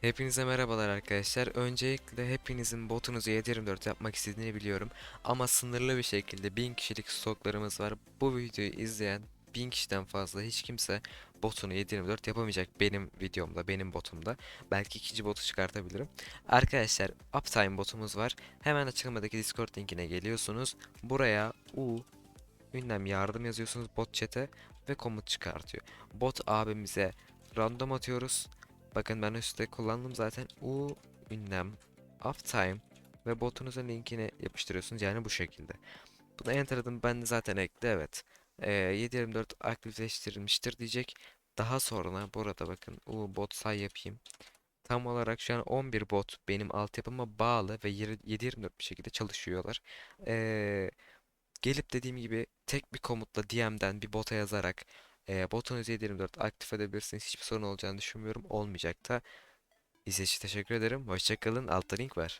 Hepinize merhabalar arkadaşlar. Öncelikle hepinizin botunuzu 7/24 yapmak istediğini biliyorum. Ama sınırlı bir şekilde 1000 kişilik stoklarımız var. Bu videoyu izleyen 1000 kişiden fazla hiç kimse botunu 7/24 yapamayacak benim videomda, benim botumda. Belki ikinci botu çıkartabilirim. Arkadaşlar Uptime botumuz var. Hemen açıklamadaki Discord linkine geliyorsunuz. Buraya U ünlem yardım yazıyorsunuz bot chat'e ve komut çıkartıyor. Bot abimize random atıyoruz. Bakın ben üstte kullandım zaten. U ünlem uptime ve botunuzun linkini yapıştırıyorsunuz yani bu şekilde. Bunu enter'ladım ben zaten ekle evet. Ee, 7/24 aktifleştirilmiştir diyecek. Daha sonra burada bakın U bot say yapayım. Tam olarak şu an 11 bot benim altyapıma bağlı ve 7/24 bir şekilde çalışıyorlar. Ee, gelip dediğim gibi tek bir komutla DM'den bir bota yazarak e, botunuzu 7/24 aktif edebilirsiniz. Hiçbir sorun olacağını düşünmüyorum. Olmayacak da. İzlediğiniz teşekkür ederim. Hoşçakalın. Altta link var.